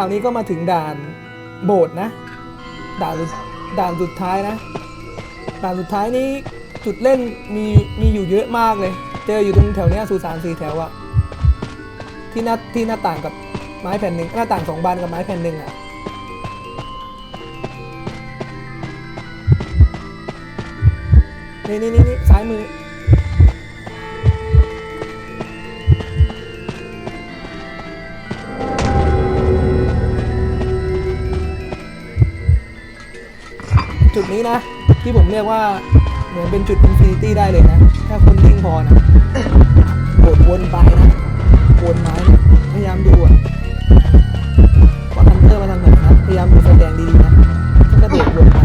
ราวนี้ก็มาถึงด่านโบสถ์นะ ด่านด่านสุดท้ายนะ ด่านสุดท้ายนี้จุดเล่นมีมีอยู่เยอะมากเลย เจออยู่ตรงแถวเนี้ยสุสานสี่แถวอะที่หน้าที่หน้าต่างกับไม้แผ่นหนึ่งหน้าต่างสองบานกับไม้แผ่นหนึ่งอะนี่นี่นี่นี่ซ้ายมือ นี้นะ ที่ผมเรียกว่าเหมือนเป็นจุดอินฟินิตี้ได้เลยนะ ถ้าคนนิ่งพอนะโดดวนไปนะวนไม้นะพยายามดูอะว่าฮันเตอร์มาทางไหนนะพยายามดูแสดงดีๆนะแล้วก็โดดวนไป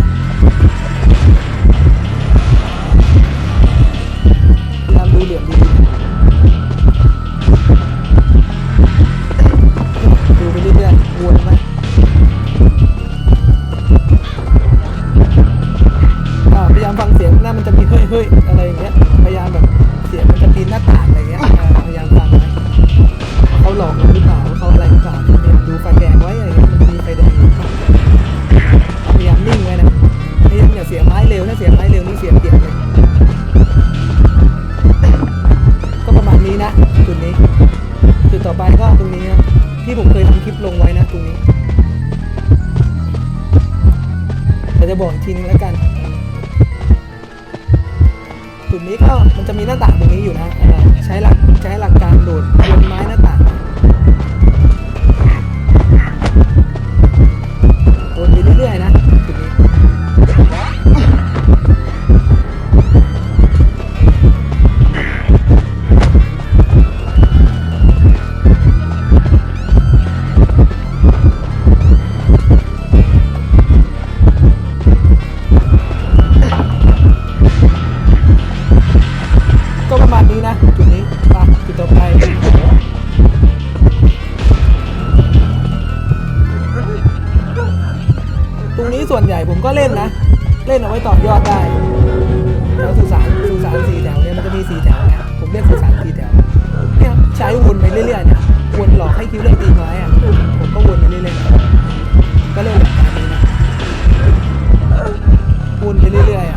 เฮ้ยอะไรอย่างเงี้ยพยายามแบบเสียงมันจะปีนหน้าต่างอะไรเงี้ยพยายามฟังไว้เขาหลอกเราหรือเปล่าว่าเขาอะไรหรือเปล่าพยายดูไฟแดงไว้อะไรเงี้ยมันมีไฟแดงอยู่พยายามนิ่งไว้นะพยายามอย่าเสียไม้เร็วถ้าเสียไม้เร็วนี่เสียเปรียบเลยก็ประมาณนี้นะจุดนี้จุดต่อไปก็ตรงนี้นะที่ผมเคยทำคลิปลงไว้นะตรงนี้แต่จะบอกอีกทีนึงแล้วกัน จุดนี้ก็มันจะมีหน้าต่างตรงนี้อยู่นะใช้หลักใช้หลักการโดดบนไม้หน้าต่าง ผมก็เล่นนะ เล่นเอาไว้ต่อยอดได้แถวสุสานสุสานสี่แถวเนี่ยมันจะมีสี่แถวนะผมเรียกสุสานสี่แถวเนี่ยใช้วนไปเรื่อยๆเนี่ยวนหลอกให้คิวเล่นตีน้องอะผมก็วนไปเรื่อยๆก็เล่นแบบนี้นะวนไปเรื่อยๆ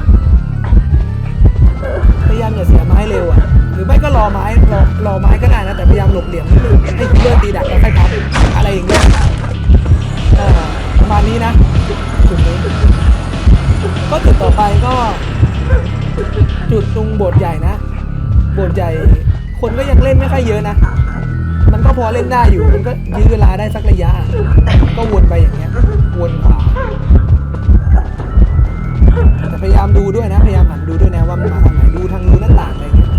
ต่อไปก็ จุดตรงโบสถ์ใหญ่นะ โบสถ์ใหญ่ คนก็ยังเล่นไม่ค่อยเยอะนะ มันก็พอเล่นได้อยู่ มันก็ยื้อเวลาได้สักระยะ ก็วนไปอย่างเงี้ย วนขวาแต่พยายามดูด้วยนะ พยายามหันดูด้วยนะว่ามันมาทางไหน ดูทางรูหน้าต่างอะไรเงี้ย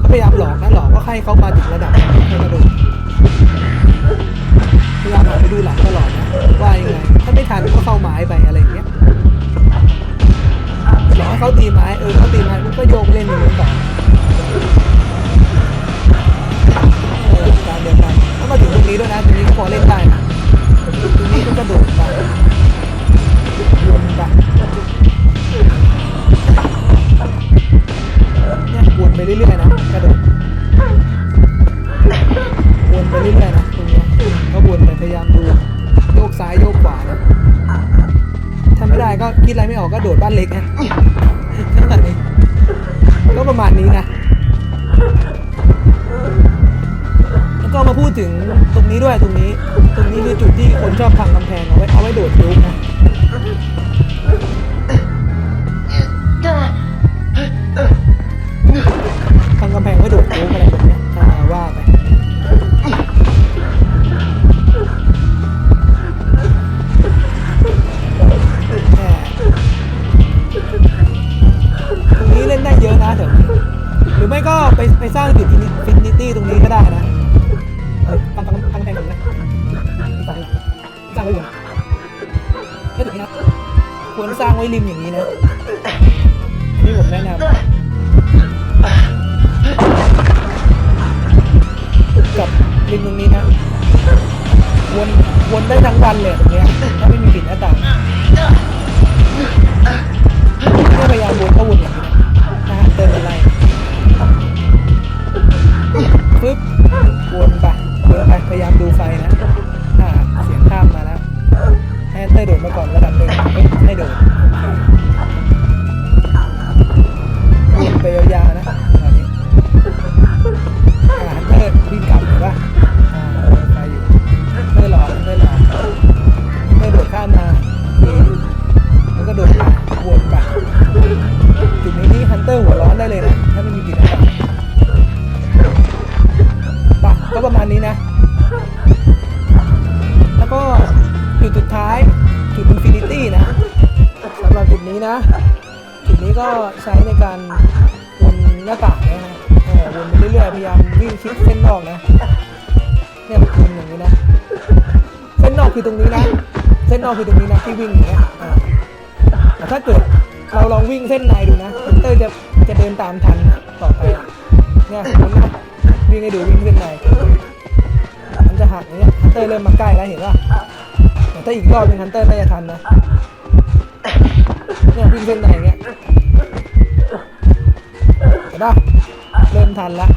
ก็พยายามหลอกนะหลอกว่าให้เขามาถึงระดับนี้ให้กระโดด กระโดดวนไปเรื่อยๆนะตรงเนี้ก็วนไปพยายามดูโยกซ้ายโยกขวานะถ้าไม่ได้ก็คิดอะไรไม่ออกก็โดดบ้านเล็กนะนั่นแหละนี่ก็ประมาณนี้นะแล้วก็มาพูดถึงตรงนี้ด้วยตรงนี้ ตรงนี้คือจุดที่คนชอบพังกำแพงเอาไว้เอาไว้โดดยุกนะ สร้างจุดฟินิตี้ตรงนี้ก็ได้นะตั้งตั้งตั้งแพงตรงนะสร้างสร้างไว้อยู่นะเฮ้ยตรงนะควรสร้างไว้ริมอย่างนี้นะนี่ผมแนะนำกับริมตรงนี้นะวนวนได้ทั้งวันเลยตรงเนี้ยถ้าไม่มีปิดหน้าต่างถ้าพยายามวนก็วนอย่างนี้น๊บวนไปวนไปพยายามดูไฟนะเสียงข้ามมาแล้วให้เตอร์โดดมาก่อนระดับหนึ่งให้โดดวนไปยาวๆนะ จุดนี้นะจุดนี้ก็ใช้ในการวนหน้าต่างนะฮะวนไปเรื่อยๆพยายามวิ่งชิดเส้นนอกนะเนี่ยวนอย่างนี้นะ เส้นนอกคือตรงนี้นะ เส้นนอกคือตรงนี้นะที่วิ่งอย่างเงี้ยแต่ถ้าเกิดเราลองวิ่งเส้นในดูนะฮันเตอร์จะจะเดินตามทันต่อไปเนี่ยคุณนะวิ่งให้ดูวิ่งเส้นในมันจะหักอย่างเงี้ยฮันเตอร์เริ่มมาใกล้แล้วเห็นป่ะแต่ถ้าอีกรอบหนึงฮันเตอร์น่าจะทันนะ เนี่ยวิ่งเส้นในอย่างเงี้ยเห็นปะเริ่มทันละ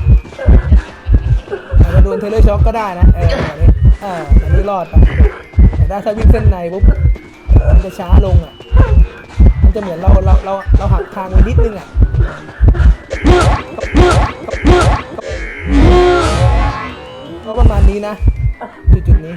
อาจจะโดนเทเลช็อคก็ได้นะเออแบบนี้อ่าอันนี้รอดไปแต่ถ้าถ้าวิ่งเส้นในปุ๊บมันจะช้าลงอะ มันจะเหมือนเราเราเราเราหักทางไปนิดนึงอะก็ประมาณนี้นะ จุดจุดๆนี้